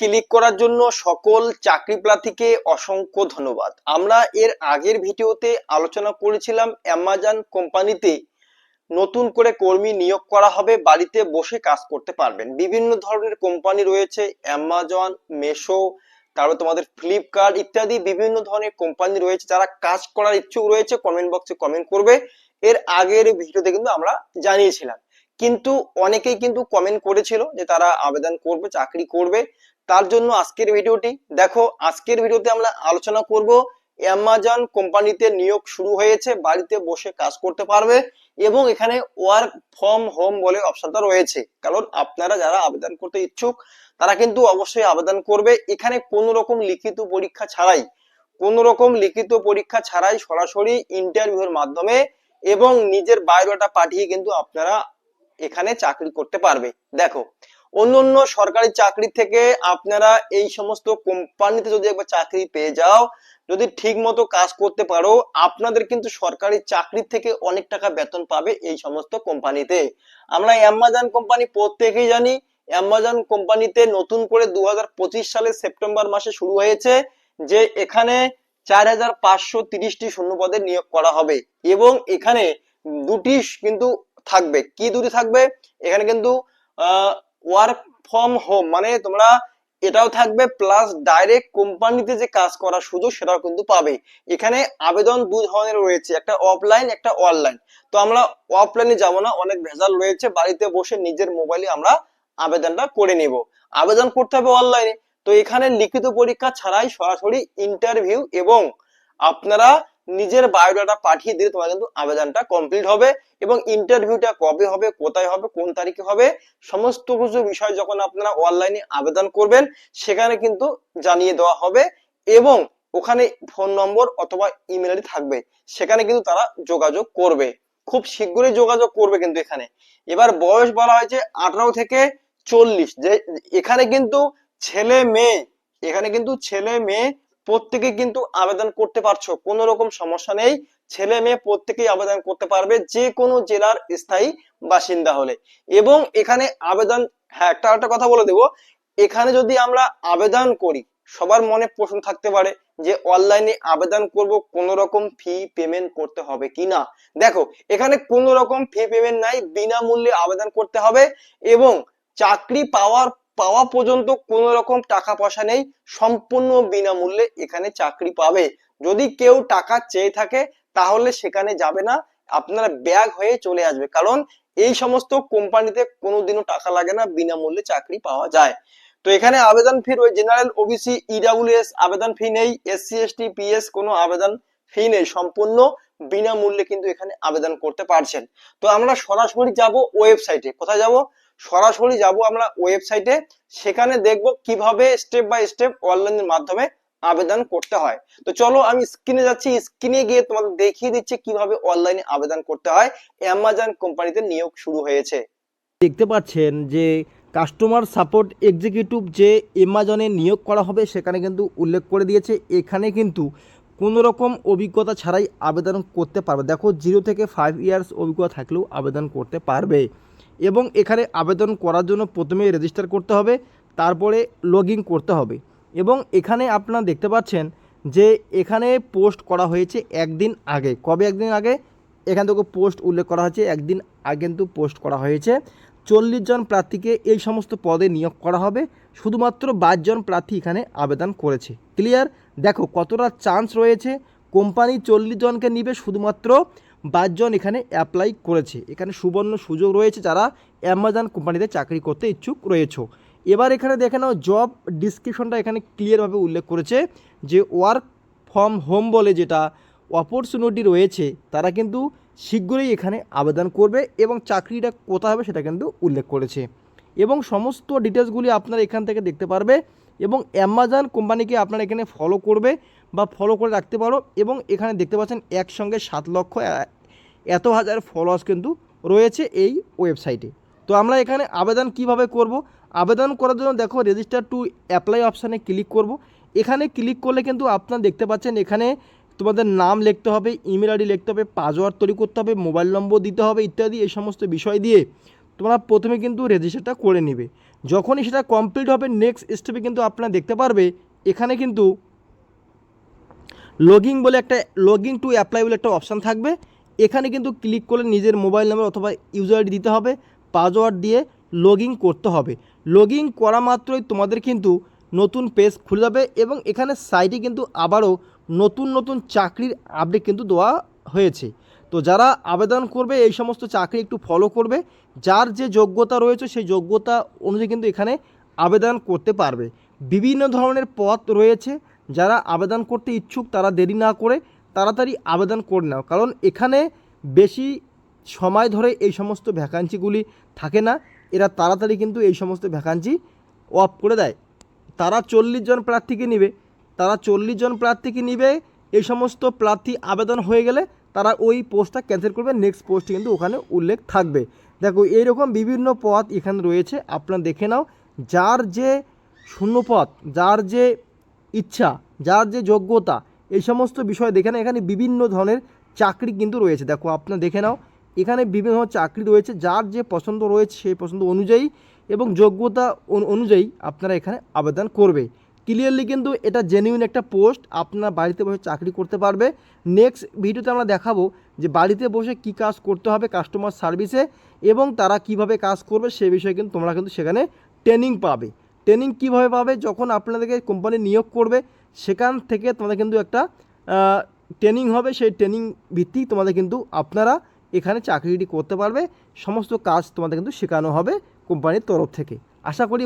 Click করার জন্য সকল চাকরি প্রার্থীকে অসংখ্য ধন্যবাদ। আমরা এর আগের ভিডিওতে আলোচনা করেছিলাম অ্যামাজন কোম্পানিতে নতুন করে কর্মী নিয়োগ করা হবে, বাড়িতে বসে কাজ করতে পারবেন। বিভিন্ন ধরনের কোম্পানি রয়েছে, অ্যামাজন, মেশো, তারপর তোমাদের ফ্লিপকার্ট ইত্যাদি বিভিন্ন ধরনের কোম্পানি রয়েছে, যারা কাজ করার ইচ্ছুক রয়েছে কমেন্ট বক্সে কমেন্ট করবে। এর আগের ভিডিওতে কিন্তু আমরা জানিয়েছিলাম। কিন্তু অনেকেই কিন্তু কমেন্ট করেছিল যে তারা আবেদন করবে, চাকরি করবে। তার জন্য আজকের ভিডিওটি। দেখো, আজকের ভিডিওতে আমরা আলোচনা করব অ্যামাজন কোম্পানিতে নিয়োগ শুরু হয়েছে, বাড়িতে বসে কাজ করতে পারবে এবং এখানে ওয়ার্ক ফ্রম হোম বলে অপশনটা রয়েছে। কারণ আপনারা যারা আবেদন করতে ইচ্ছুক, তারা কিন্তু অবশ্যই আবেদন করবে। এখানে কোনো রকম লিখিত পরীক্ষা ছাড়াই, কোনো রকম লিখিত পরীক্ষা ছাড়াই সরাসরি ইন্টারভিউর মাধ্যমে এবং নিজের বায়োডাটা পাঠিয়ে কিন্তু আপনারা এখানে চাকরি করতে পারবে। দেখো অন্য অন্য সরকারি চাকরি থেকে আপনারা এই সমস্ত কোম্পানিতে যদি একবার চাকরি পেয়ে যাও, যদি ঠিক মতো কাজ করতে পারো, আপনাদের কিন্তু সরকারি চাকরি থেকে অনেক টাকা বেতন পাবে এই সমস্ত কোম্পানিতে। আমরা অ্যামাজন কোম্পানি প্রত্যেকেই জানি অ্যামাজন কোম্পানিতে নতুন করে দু সালের সেপ্টেম্বর মাসে শুরু হয়েছে, যে এখানে চার হাজার পাঁচশো তিরিশটি শূন্য পদে নিয়োগ করা হবে এবং এখানে দুটি কিন্তু থাকবে। কি দুটি থাকবে? এখানে কিন্তু ওয়ার্ক ফ্রম হোম মানে তোমরা এটাও থাকবে প্লাস ডাইরেক্ট কোম্পানিতে যে কাজ করার সুযোগ সেটাও কিন্তু পাবে। এখানে আবেদন দু ধরনের রয়েছে, একটা অফলাইন একটা অনলাইন তো আমরা অফলাইনে যাব না, অনেক ভেজাল রয়েছে, বাড়িতে বসে নিজের মোবাইলে আমরা আবেদনটা করে নেব। আবেদন করতে হবে অনলাইনে তো এখানে লিখিত পরীক্ষা ছাড়াই সরাসরি ইন্টারভিউ এবং আপনারা নিজের বায়োডাটা পাঠিয়ে দিলে তোমার কিন্তু আবেদনটা কমপ্লিট হবে এবং ইন্টারভিউটা কবে হবে, কোথায় হবে, কোন তারিখে হবে, সমস্ত কিছু বিষয় যখন আপনারা অনলাইনে আবেদন করবেন, সেখানে কিন্তু জানিয়ে দেওয়া হবে এবং ওখানে ফোন নম্বর অথবা ইমেল আইডি থাকবে, সেখানে কিন্তু তারা যোগাযোগ করবে। খুব শীঘ্রই যোগাযোগ করবে কিন্তু এখানে। এবার বয়স বলা হয়েছে আঠারো থেকে চল্লিশ, যে এখানে কিন্তু ছেলে মেয়ে এখানে কিন্তু ছেলে মেয়ে প্রত্যেকে কিন্তু আবেদন করতে পারছ, কোনো রকম সমস্যা নেই। ছেলে মেয়ে প্রত্যেকেই আবেদন করতে পারবে যে কোনো জেলার স্থায়ী বাসিন্দা হলে। এবং এখানে আবেদন হ্যাঁ একটা একটা কথা বলে দেবো। এখানে যদি আমরা আবেদন করি, সবার মনে প্রশ্ন থাকতে পারে যে অনলাইনে আবেদন করব, কোন রকম ফি পেমেন্ট করতে হবে কি না? দেখো, এখানে কোন রকম ফি পেমেন্ট নাই, বিনামূল্যে আবেদন করতে হবে এবং চাকরি পাওয়ার পাওয়া পর্যন্ত কোন রকম টাকা পয়সা নেই, সম্পূর্ণ বিনামূল্যে এখানে চাকরি পাবে। যদি কেউ টাকা চেয়ে থাকে, তাহলে সেখানে যাবে না, আপনারা ব্যাগ হয়ে চলে আসবে। কারণ এই সমস্ত কোম্পানিতে কোনোদিনও টাকা লাগে না, বিনামূল্যে চাকরি পাওয়া যায়। তো এখানে আবেদন ফি রয়েছে। জেনারেল ওবিসি ইডাব্লিউএস আবেদন ফি নেই। এসসি এসটি পিএস কোনো আবেদন ফি নেই। সম্পূর্ণ বিনামূল্যে কিন্তু এখানে আবেদন করতে পারছেন। তো আমরা সরাসরি যাব ওয়েবসাইটে কোথায় যাব? সরাসরি যাব আমরা ওয়েবসাইটে সেখানে দেখব কীভাবে স্টেপ বাই স্টেপ অনলাইনের মাধ্যমে আবেদন করতে হয়। তো চলো আমি স্ক্রিনে যাচ্ছি স্ক্রিনে গিয়ে তোমাদের দেখিয়ে দিচ্ছি কীভাবে অনলাইনে আবেদন করতে হয়। অ্যামাজন কোম্পানিতে নিয়োগ শুরু হয়েছে। দেখতে পাচ্ছেন যে কাস্টমার সাপোর্ট এক্সিকিউটিভ যে অ্যামাজনে নিয়োগ করা হবে, সেখানে কিন্তু উল্লেখ করে দিয়েছে, এখানে কিন্তু কোনো রকম অভিজ্ঞতা ছাড়াই আবেদন করতে পারবে। দেখো জিরো থেকে ফাইভ ইয়ার্স অভিজ্ঞতা থাকলেও আবেদন করতে পারবে। এবং এখানে আবেদন করার জন্য প্রথমে রেজিস্টার করতে হবে, তারপরে লগ করতে হবে। এবং এখানে আপনারা দেখতে পাচ্ছেন যে এখানে পোস্ট করা হয়েছে একদিন আগে। কবে একদিন আগে? এখান থেকে পোস্ট উল্লেখ করা হয়েছে, একদিন আগে কিন্তু পোস্ট করা হয়েছে। চল্লিশ জন প্রার্থীকে এই সমস্ত পদে নিয়োগ করা হবে। শুধুমাত্র বাইশ জন প্রার্থী এখানে আবেদন করেছে। ক্লিয়ার দেখো, কতটা চান্স রয়েছে। কোম্পানি চল্লিশ জনকে নিবে শুধুমাত্র বাইশ জন এখানে অ্যাপ্লাই করেছে। এখানে সুবর্ণ সুযোগ রয়েছে যারা অ্যামাজন কোম্পানিতে চাকরি করতে ইচ্ছুক রয়েছে। এবার এখানে দেখে নাও জব ডিসক্রিপশনটা এখানে ক্লিয়ারভাবে উল্লেখ করেছে যে ওয়ার্ক ফ্রম হোম বলে যেটা অপরচুনিটি রয়েছে, তারা কিন্তু শীঘ্রই এখানে আবেদন করবে এবং চাকরিটা কোথায় হবে সেটা কিন্তু উল্লেখ করেছে। এবং সমস্ত ডিটেলসগুলি আপনারা এখান থেকে দেখতে পারবে এবং অ্যামাজন কোম্পানিকে আপনারা এখানে ফলো করবে। বা ফলো করে রাখতে পারো এবং এখানে দেখতে পাচ্ছেন একসঙ্গে সাত লক্ষ এত হাজার ফলোয়ার্স কিন্তু রয়েছে এই ওয়েবসাইটে তো আমরা এখানে আবেদন কীভাবে করব? আবেদন করার জন্য দেখো রেজিস্টার টু অ্যাপ্লাই অপশানে ক্লিক করব। এখানে ক্লিক করলে কিন্তু আপনারা দেখতে পাচ্ছেন এখানে তোমাদের নাম লিখতে হবে ইমেল আইডি লিখতে হবে পাসওয়ার্ড তৈরি করতে হবে মোবাইল নম্বর দিতে হবে ইত্যাদি, এই সমস্ত বিষয় দিয়ে তোমরা প্রথমে কিন্তু রেজিস্টারটা করে নেবে। যখনই সেটা কমপ্লিট হবে নেক্সট স্টেপে কিন্তু আপনারা দেখতে পারবে, এখানে কিন্তু লগিং বলে একটা লগিং টু অ্যাপ্লাই বলে একটা অপশান থাকবে। এখানে কিন্তু ক্লিক করে নিজের মোবাইল নাম্বার অথবা ইউজার আইডি দিতে হবে পাসওয়ার্ড দিয়ে লগিং করতে হবে। লগিং করা মাত্রই তোমাদের কিন্তু নতুন পেজ খুলে যাবে এবং এখানে সাইটে কিন্তু আবারও নতুন নতুন চাকরির আপডেট কিন্তু দেওয়া হয়েছে। তো যারা আবেদন করবে, এই সমস্ত চাকরি একটু ফলো করবে। যার যে যোগ্যতা রয়েছে, সেই যোগ্যতা অনুযায়ী কিন্তু এখানে আবেদন করতে পারবে। বিভিন্ন ধরনের পথ রয়েছে। যারা আবেদন করতে ইচ্ছুক তারা দেরি না করে তাড়াতাড়ি আবেদন করে নাও। কারণ এখানে বেশি সময় ধরে এই সমস্ত ভ্যাকান্সিগুলি থাকে না। এরা তাড়াতাড়ি কিন্তু এই সমস্ত ভ্যাকান্সি অফ করে দেয়। তারা চল্লিশ জন প্রার্থীকে নিবে। তারা চল্লিশ জন প্রার্থীকে নিবে, এই সমস্ত প্রার্থী আবেদন হয়ে গেলে তারা ওই পোস্টটা ক্যান্সেল করবে নেক্সট পোস্টে কিন্তু ওখানে উল্লেখ থাকবে। দেখো, এইরকম বিভিন্ন পথ এখানে রয়েছে, আপনারা দেখে নাও। যার যে শূন্যপদ যার যে ইচ্ছা, যার যে যোগ্যতা, এই সমস্ত বিষয় দেখে না এখানে বিভিন্ন ধরনের চাকরি কিন্তু রয়েছে। দেখো, আপনার দেখে নাও, এখানে বিভিন্ন ধরনের চাকরি রয়েছে, যার যে পছন্দ রয়েছে, সেই পছন্দ অনুযায়ী এবং যোগ্যতা অনুযায়ী আপনারা এখানে আবেদন করবে। ক্লিয়ারলি কিন্তু এটা জেনুইন একটা পোস্ট আপনার বাড়িতে বসে চাকরি করতে পারবে। নেক্সট ভিডিওতে আমরা দেখাবো যে বাড়িতে বসে কি কাজ করতে হবে কাস্টমার সার্ভিসে এবং তারা কীভাবে কাজ করবে, সে বিষয়ে কিন্তু তোমরা কিন্তু সেখানে ট্রেনিং পাবে। ট্রেনিং কীভাবে পাবে, যখন আপনাদেরকে কোম্পানি নিয়োগ করবে, সেখান থেকে তোমাদের কিন্তু একটা ট্রেনিং হবে। সেই ট্রেনিং ভিত্তিক তোমাদের কিন্তু আপনারা এখানে চাকরিটি করতে পারবে। সমস্ত কাজ তোমাদের কিন্তু শেখানো হবে কোম্পানির তরফ থেকে। আশা করি